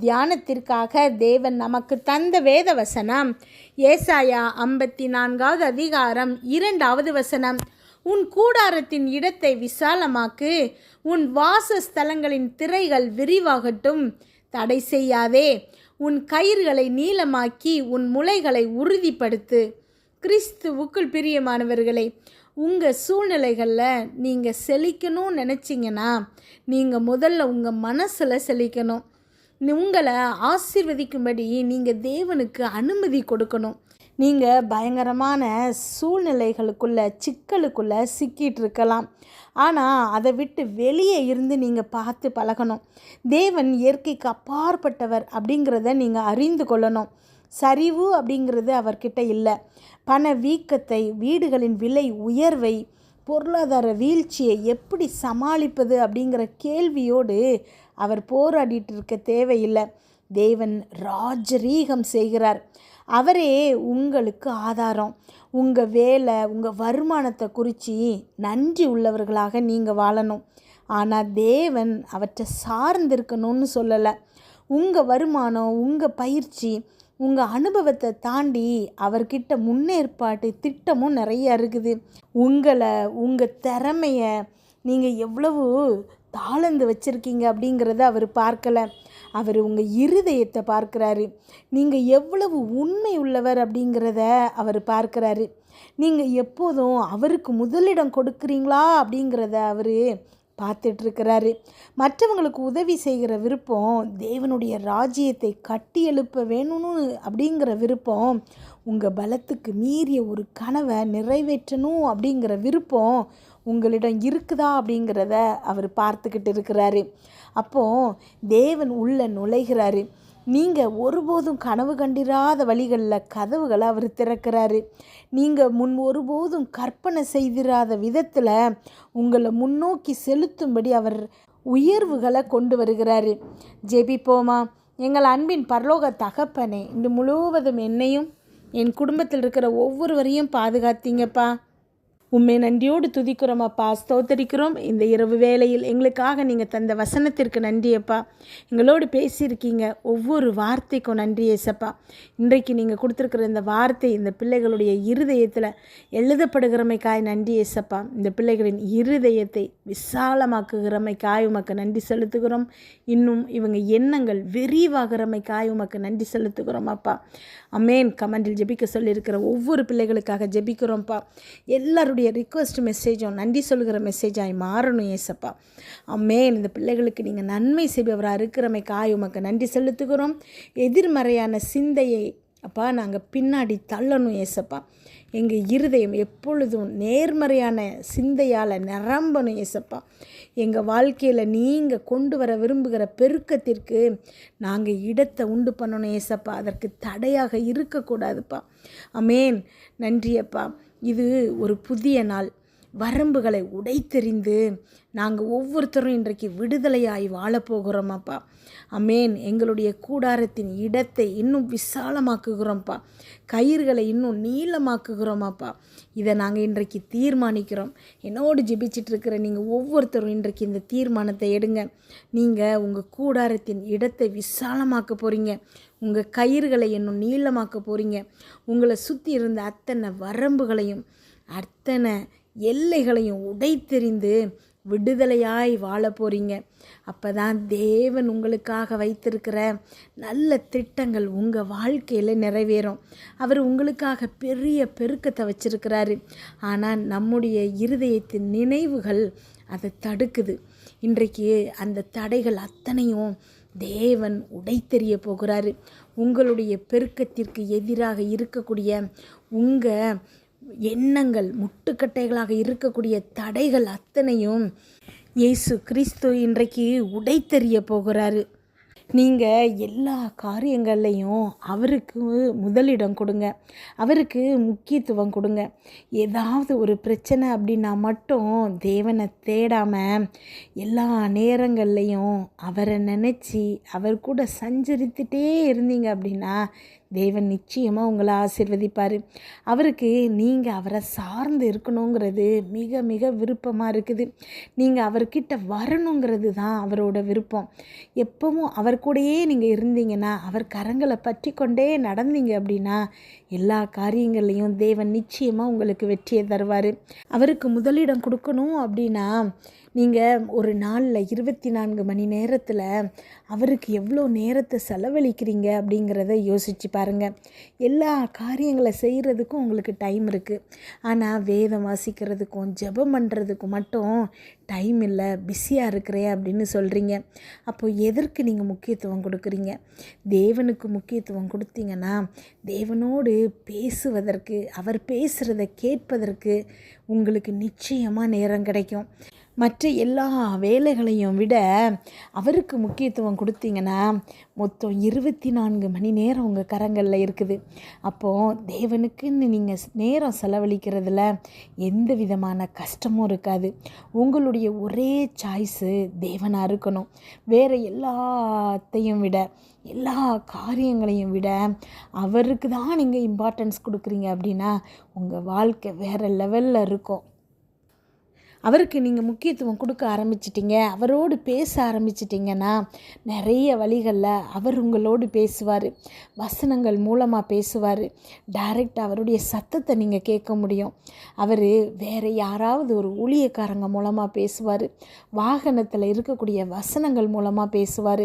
தியானத்திற்காக தேவன் நமக்கு தந்த வேத வசனம் ஏசாயா ஐம்பத்தி நான்காவது அதிகாரம் இரண்டாவது வசனம். உன் கூடாரத்தின் இடத்தை விசாலமாக்கு. உன் வாசஸ்தலங்களின் திரைகள் விரிவாகட்டும். தடை செய்யாதே. உன் கயிர்களை நீளமாக்கி உன் முளைகளை உறுதிப்படுத்து. கிறிஸ்துவுக்குள் பிரியமானவர்களே உங்கள் சூழ்நிலைகளில் நீங்கள் செழிக்கணும்னு நினச்சிங்கன்னா நீங்கள் முதல்ல உங்கள் மனசில் செழிக்கணும். உங்களை ஆசிர்வதிக்கும்படி நீங்கள் தேவனுக்கு அனுமதி கொடுக்கணும். நீங்கள் பயங்கரமான சூழ்நிலைகளுக்குள்ள சிக்கலுக்குள்ளே சிக்கிட்டு இருக்கலாம். ஆனால் அதை விட்டு வெளியே இருந்து நீங்கள் பார்த்து பழகணும். தேவன் இயற்கைக்கு அப்பாற்பட்டவர் அப்படிங்கிறத நீங்கள் அறிந்து கொள்ளணும். சரிவு அப்படிங்கிறது அவர்கிட்ட இல்லை. பண வீக்கத்தை வீடுகளின் விலை உயர்வை பொருளாதார வீழ்ச்சியை எப்படி சமாளிப்பது அப்படிங்கிற கேள்வியோடு அவர் போராடிட்டு இருக்க தேவையில்லை. தேவன் ராஜரீகம் செய்கிறார். அவரே உங்களுக்கு ஆதாரம். உங்கள் வேலை உங்கள் வருமானத்தை குறித்து நன்றி உள்ளவர்களாக நீங்கள் வாழணும். ஆனால் தேவன் அவற்றை சார்ந்திருக்கணும்னு சொல்லலை. உங்கள் வருமானம் உங்கள் பயிற்சி உங்கள் அனுபவத்தை தாண்டி அவர்கிட்ட முன்னேற்பாட்டு திட்டமும் நிறைய இருக்குது. உங்களை உங்கள் திறமையை நீங்கள் எவ்வளவு தாளந்து வச்சுருக்கீங்க அப்படிங்கிறத அவர் பார்க்கலை. அவர் உங்கள் இருதயத்தை பார்க்குறாரு. நீங்கள் எவ்வளவு உண்மை உள்ளவர் அப்படிங்கிறத அவர் பார்க்குறாரு. நீங்கள் எப்போதும் அவருக்கு முதலிடம் கொடுக்குறீங்களா அப்படிங்கிறத அவர் பார்த்துட்ருக்கிறாரு. மற்றவங்களுக்கு உதவி செய்கிற விருப்பம் தேவனுடைய ராஜ்யத்தை கட்டி எழுப்ப வேணும்னு அப்படிங்கிற விருப்பம் உங்கள் பலத்துக்கு மீறிய ஒரு கனவை நிறைவேற்றணும் அப்படிங்கிற விருப்பம் உங்களிடம் இருக்குதா அப்படிங்கிறத அவர் பார்த்துக்கிட்டு இருக்கிறாரு. அப்போது தேவன் உள்ளே நுழைகிறாரு. நீங்கள் ஒருபோதும் கனவு கண்டிராத வழிகளில் கதவுகளை அவர் திறக்கிறாரு. நீங்கள் முன் ஒருபோதும் கற்பனை செய்திராத விதத்தில் உங்களை முன்னோக்கி செலுத்தும்படி அவர் உயர்வுகளை கொண்டு வருகிறாரு. ஜெபிப்போமா? எங்கள் அன்பின் பரலோக தகப்பனே இன்று முழுவதும் என்னையும் என் குடும்பத்தில் இருக்கிற ஒவ்வொருவரையும் பாதுகாத்தீங்கப்பா. உண்மை நன்றியோடு துதிக்கிறோம் அப்பா. ஸ்தோத்தரிக்கிறோம். இந்த இரவு வேளையில் எங்களுக்காக நீங்கள் தந்த வசனத்திற்கு நன்றி அப்பா. எங்களோடு பேசியிருக்கீங்க ஒவ்வொரு வார்த்தைக்கும் நன்றி ஏசப்பா. இன்றைக்கு நீங்கள் கொடுத்துருக்குற இந்த வார்த்தை இந்த பிள்ளைகளுடைய இருதயத்தில் எழுதப்படுகிறமைக்காய் நன்றி ஏசப்பா. இந்த பிள்ளைகளின் இருதயத்தை விசாலமாக்குகிறமைக்காய் உமக்கு நன்றி செலுத்துகிறோம். இன்னும் இவங்க எண்ணங்கள் விரிவாகிறமைக்காய் உமக்கு நன்றி செலுத்துகிறோம் அப்பா. அமேன். கமெண்டில் ஜெபிக்க சொல்லியிருக்கிற ஒவ்வொரு பிள்ளைகளுக்காக ஜெபிக்கிறோம்ப்பா எல்லாருடைய ரிக்வஸ்ட் மெசேஜும் நன்றி சொல்கிற மெசேஜாய் மாறணும் ஏசப்பா. அம்மேன் இந்த பிள்ளைகளுக்கு நீங்கள் நன்மை செய்பவராக இருக்கிறமைக்காய் உமக்கு நன்றி செலுத்துகிறோம். எதிர்மறையான சிந்தையை அப்பா நாங்கள் பின்னாடி தள்ளணும் ஏசப்பா. எங்கள் இருதயம் எப்பொழுதும் நேர்மறையான சிந்தையால் நிரம்பணும் ஏசப்பா. எங்கள் வாழ்க்கையில் நீங்கள் கொண்டு வர விரும்புகிற பெருக்கத்திற்கு நாங்கள் இடத்தை உண்டு பண்ணணும் ஏசப்பா. அதற்கு தடையாக இருக்கக்கூடாதுப்பா. அமேன். நன்றியப்பா. இது ஒரு புதிய நாள். வரம்புகளை உடைத்தெறிந்து நாங்கள் ஒவ்வொருத்தரும் இன்றைக்கு விடுதலையாய் வாழப்போகிறோமாப்பா. அமேன். எங்களுடைய கூடாரத்தின் இடத்தை இன்னும் விசாலமாக்குகிறோம்ப்பா. கயிறுகளை இன்னும் நீளமாக்குகிறோமாப்பா. இதை நாங்கள் இன்றைக்கு தீர்மானிக்கிறோம். என்னோடு ஜெபிச்சிட்டு இருக்கிற நீங்கள் ஒவ்வொருத்தரும் இன்றைக்கு இந்த தீர்மானத்தை எடுங்க. நீங்கள் உங்கள் கூடாரத்தின் இடத்தை விசாலமாக்க போகிறீங்க உங்கள் கயிறுகளை இன்னும் நீளமாக்க போகிறீங்க உங்களை சுற்றி இருந்த அத்தனை வரம்புகளையும் அத்தனை எல்லைகளையும் உடைத்தெறிந்து விடுதலையாய் வாழ போகிறீங்க அப்போ தான் தேவன் உங்களுக்காக வைத்திருக்கிற நல்ல திட்டங்கள் உங்கள் வாழ்க்கையில் நிறைவேறும். அவர் உங்களுக்காக பெரிய பெருக்கத்தை வச்சிருக்கிறாரு. ஆனால் நம்முடைய இருதயத்தின் நினைவுகள் அதை தடுக்குது. இன்றைக்கு அந்த தடைகள் அத்தனையும் தேவன் உடைத்தெறிய போகிறாரு. உங்களுடைய பெருக்கத்திற்கு எதிராக இருக்கக்கூடிய உங்கள் எண்ணங்கள் முட்டுக்கட்டைகளாக இருக்கக்கூடிய தடைகள் அத்தனையும் இயேசு கிறிஸ்து இன்றைக்கு உடைத்தெறிய போகிறாரு. நீங்கள் எல்லா காரியங்கள்லையும் அவருக்கு முதலிடம் கொடுங்க. அவருக்கு முக்கியத்துவம் கொடுங்க. ஏதாவது ஒரு பிரச்சனை அப்படின்னா மட்டும் தேவனை தேடாமல் எல்லா நேரங்கள்லையும் அவரை நினச்சி அவர் கூட சஞ்சரித்துட்டே இருந்தீங்க அப்படின்னா தேவன் நிச்சயமாக உங்களை ஆசிர்வதிப்பார். அவருக்கு நீங்கள் அவரை சார்ந்து இருக்கணுங்கிறது மிக மிக விருப்பமாக இருக்குது. நீங்கள் அவர்கிட்ட வரணுங்கிறது தான் அவரோட விருப்பம். எப்பவும் அவர் அவர் கூடயே நீங்கள் இருந்தீங்கன்னா அவர் கரங்களை பற்றி கொண்டே நடந்தீங்க அப்படின்னா எல்லா காரியங்கள்லையும் தேவன் நிச்சயமாக உங்களுக்கு வெற்றியை தருவார். அவருக்கு முதலிடம் கொடுக்கணும் அப்படின்னா நீங்கள் ஒரு நாளில் இருபத்தி நான்கு மணி நேரத்தில் அவருக்கு எவ்வளோ நேரத்தை செலவழிக்கிறீங்க அப்படிங்கிறத யோசித்து பாருங்கள் எல்லா காரியங்களை செய்கிறதுக்கும் உங்களுக்கு டைம் இருக்குது ஆனால் வேதம் வாசிக்கிறதுக்கும் ஜெபம் பண்ணுறதுக்கும் மட்டும் டைம் இல்லை. பிஸியாக இருக்கிறேன் அப்படின்னு சொல்கிறீங்க அப்போ எதற்கு நீங்கள் முக்கியத்துவம் கொடுக்குறீங்க? தேவனுக்கு முக்கியத்துவம் கொடுத்தீங்கன்னா தேவனோடு பேசுவதற்கு அவர் பேசுகிறத கேட்பதற்கு உங்களுக்கு நிச்சயமாக நேரம் கிடைக்கும். மற்ற எல்லா வேலைகளையும் விட அவருக்கு முக்கியத்துவம் கொடுத்தீங்கன்னா மொத்தம் இருபத்தி நான்கு மணி நேரம் உங்கள் கரங்களில் இருக்குது. அப்போது தேவனுக்குன்னு நீங்கள் நேரம் செலவழிக்கிறதுல எந்த விதமான கஷ்டமும் இருக்காது. உங்களுடைய ஒரே சாய்ஸு தேவனாக இருக்கணும். வேறு எல்லாத்தையும் விட எல்லா காரியங்களையும் விட அவருக்கு தான் நீங்கள் இம்பார்ட்டன்ஸ் கொடுக்குறீங்க அப்படின்னா உங்கள் வாழ்க்கை வேறு லெவலில் இருக்கும். அவருக்கு நீங்கள் முக்கியத்துவம் கொடுக்க ஆரம்பிச்சிட்டிங்க. அவரோடு பேச ஆரம்பிச்சிட்டிங்கன்னா நிறைய வழிகளில் அவர் உங்களோடு பேசுவார். வசனங்கள் மூலமாக பேசுவார். டைரக்ட் அவருடைய சத்தத்தை நீங்கள் கேட்க முடியும். அவர் வேறு யாராவது ஒரு ஊழியக்காரங்க மூலமாக பேசுவார். வாகனத்தில் இருக்கக்கூடிய வசனங்கள் மூலமாக பேசுவார்.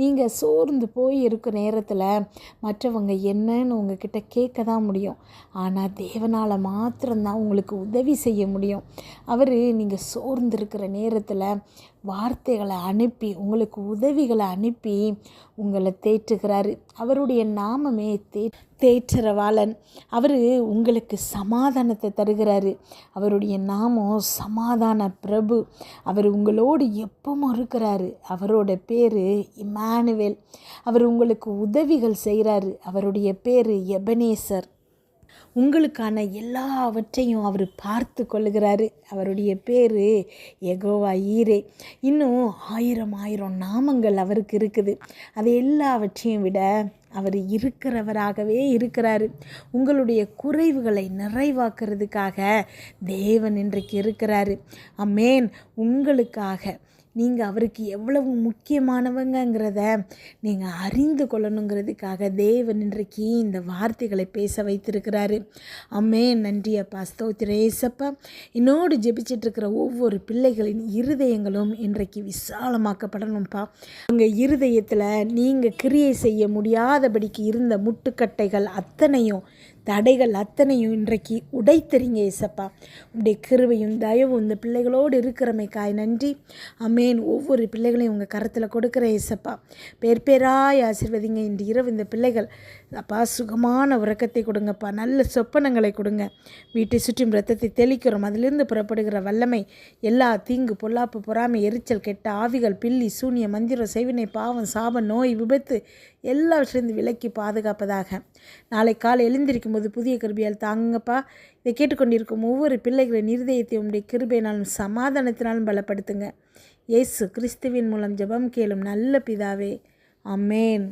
நீங்கள் சோர்ந்து போய் இருக்க நேரத்தில் மற்றவங்க என்னன்னு உங்ககிட்ட கேட்க தான் முடியும். ஆனால் தேவனால் மாத்திரம்தான் உங்களுக்கு உதவி செய்ய முடியும். அவர் நீங்கள் சோர்ந்திருக்கிற நேரத்தில் வார்த்தைகளை அனுப்பி உங்களுக்கு உதவிகளை அனுப்பி உங்களை தேற்றுகிறாரு. அவருடைய நாமமே தே தேற்றரவாளன் அவர் உங்களுக்கு சமாதானத்தை தருகிறாரு. அவருடைய நாமம் சமாதான பிரபு. அவர் உங்களோடு எப்பவும் இருக்கிறாரு. அவரோட பேர் இமானுவேல் அவர் உங்களுக்கு உதவிகள் செய்கிறாரு அவருடைய பேர் எபனேசர். உங்களுக்கான எல்லாவற்றையும் அவர் பார்த்து கொள்ளுகிறாரு. அவருடைய பேர் எகோவா ஈரே. இன்னும் ஆயிரம் ஆயிரம் நாமங்கள் அவருக்கு இருக்குது. அது எல்லாவற்றையும் விட அவர் இருக்கிறவராகவே இருக்கிறாரு. உங்களுடைய குறைவுகளை நிறைவாக்குறதுக்காக தேவன் இன்றைக்கு இருக்கிறாரு. அம்மேன் உங்களுக்காக நீங்கள் அவருக்கு எவ்வளவு முக்கியமானவங்கிறத நீங்கள் அறிந்து கொள்ளணுங்கிறதுக்காக தேவன் இன்றைக்கு இந்த வார்த்தைகளை பேச வைத்திருக்கிறாரு. அம்மே நன்றி அப்பா. ஸ்தோத்திரேசப்பா என்னோடு ஜெபிச்சிட்ருக்கிற ஒவ்வொரு பிள்ளைகளின் இருதயங்களும் இன்றைக்கு விசாலமாக்கப்படணும்ப்பா. உங்கள் இருதயத்தில் நீங்கள் கிரியை செய்ய முடியாதபடிக்கு இருந்த முட்டுக்கட்டைகள் அத்தனையும் தடைகள் அத்தனையும் இன்றைக்கு உடைத்தறிங்க ஏசப்பா. உடைய கிருவையும் தயவும் இந்த பிள்ளைகளோடு இருக்கிறமைக்காய். நன்றி. அமேன். ஒவ்வொரு பிள்ளைகளையும் உங்கள் கரத்தில் கொடுக்குற ஏசப்பா. பேர் பேராய் ஆசிர்வதிங்க. இன்று இரவு இந்த பிள்ளைகள் அப்பா சுகமான உறக்கத்தை கொடுங்கப்பா. நல்ல சொப்பனங்களை கொடுங்க. வீட்டை சுற்றும் ரத்தத்தை தெளிக்கிறோம். அதிலிருந்து புறப்படுகிற வல்லமை எல்லா தீங்கு பொல்லாப்பு பொறாமை எரிச்சல் கெட்ட ஆவிகள் பில்லி சூனிய மந்திரம் செய்வினை பாவம் சாபம் நோய் விபத்து எல்லாவற்றிலிருந்து விலக்கி பாதுகாப்பதாக. நாளை காலை எழுந்திருக்கும் போது புதிய கிருபியால் தாங்குங்கப்பா. இதை கேட்டுக்கொண்டிருக்கும் ஒவ்வொரு பிள்ளைகளின் இருதயத்தை உடைய கிருபையினாலும் சமாதானத்தினாலும் பலப்படுத்துங்க. இயேசு கிறிஸ்துவின் மூலம் ஜெபம் கேளும் நல்ல பிதாவே. அமேன்